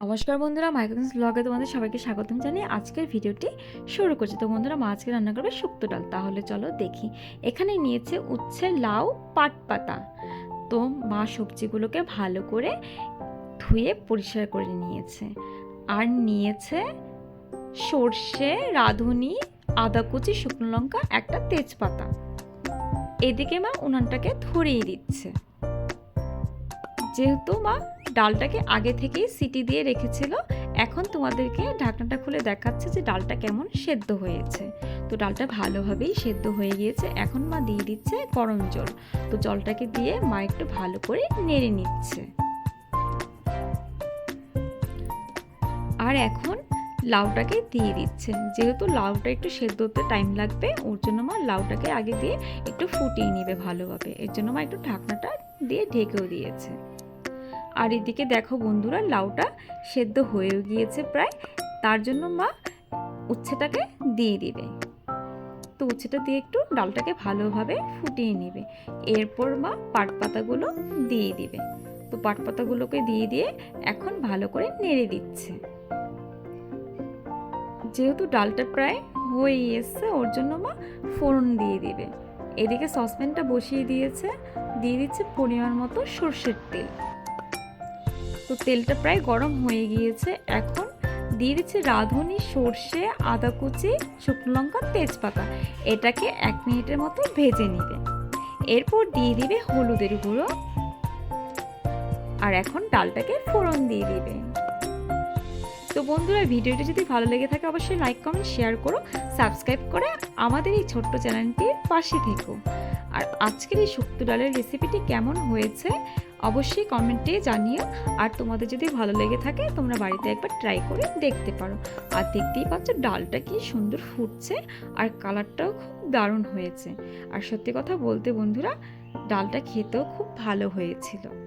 নমস্কার বন্ধুরা মাইক্রোসেন্স ব্লগে তোমাদের সবাইকে স্বাগতম জানিয়ে আজকের ভিডিওটি শুরু করছি। তো বন্ধুরা, মা আজকে রান্না করবে শুক্তো ডাল। তাহলে চলো দেখি। এখানে নিয়েছে উচ্ছে, লাউ, পাট পাতা। তো মা সবজিগুলোকে ভালো করে ধুয়ে পরিষ্কার করে নিয়েছে। আর নিয়েছে সর্ষে, রাঁধুনি, আদা কুচি, শুকনো লঙ্কা, একটা তেজপাতা। এদিকে মা উনানটাকে ধরিয়ে দিচ্ছে। যেহেতু মা ডালটাকে আগে থেকেই সিটি দিয়ে রেখেছিল, এখন তোমাদেরকে ঢাকনাটা খুলে দেখাচ্ছে যে ডালটা কেমন সেদ্ধ হয়েছে। তো ডালটা ভালোভাবেই সেদ্ধ হয়ে গিয়েছে। এখন মা দিয়ে দিচ্ছে গরম জল। তো জলটাকে দিয়ে মা একটু ভালো করে নেড়ে নিচ্ছে। আর এখন লাউটাকে দিয়ে দিচ্ছে। যেহেতু লাউটা একটু সেদ্ধ হতে টাইম লাগবে, ওর জন্য মা লাউটাকে আগে দিয়ে একটু ফুটিয়ে নেবে ভালোভাবে। এর জন্য মা একটু ঢাকনাটা দিয়ে ঢেকেও দিয়েছে। আর এদিকে দেখো বন্ধুরা, লাউটা সেদ্ধ হয়েও গিয়েছে প্রায়। তার জন্য মা উচ্ছেটাকে দিয়ে দিবে। তো উচ্ছেটা দিয়ে একটু ডালটাকে ভালোভাবে ফুটিয়ে নেবে। এরপর মা পাট পাতাগুলো দিয়ে দিবে। তো পাট পাতাগুলোকে দিয়ে দিয়ে এখন ভালো করে নেড়ে দিচ্ছে। যেহেতু ডালটা প্রায় হয়ে এসছে, ওর জন্য মা ফোড়ন দিয়ে দিবে। এদিকে সসপ্যানটা বসিয়ে দিয়েছে। দিয়ে দিচ্ছে পরিমাণ মতো সর্ষের তেল। তো তেলটা প্রায় গরম হয়ে গিয়েছে। এখন দিয়ে দিচ্ছে রাঁধুনি, সর্ষে, আদা কুচি, শুকনো লঙ্কা, তেজপাতা। এটাকে এক মিনিটের মতো ভেজে নিবে। এরপর দিয়ে দিবে হলুদের গুঁড়ো। আর এখন ডালটাকে ফোড়ন দিয়ে দিবে। তো বন্ধুরা, ভিডিওটি যদি ভালো লেগে থাকে, অবশ্যই লাইক, কমেন্ট, শেয়ার করো। সাবস্ক্রাইব করে আমাদের এই ছোট্ট চ্যানেলটির পাশে থেকো। আর আজকের এই শুক্তো ডালের রেসিপিটি কেমন হয়েছে অবশ্যই কমেন্টে জানিও। আর তোমাদের যদি ভালো লেগে থাকে, তোমরা বাড়িতে একবার ট্রাই করে দেখতে পারো। আর দেখতেই পাচ্ছ ডালটা কি সুন্দর ফুটছে আর কালারটাও খুব দারুণ হয়েছে। আর সত্যি কথা বলতে বন্ধুরা, ডালটা খেতেও খুব ভালো হয়েছিল।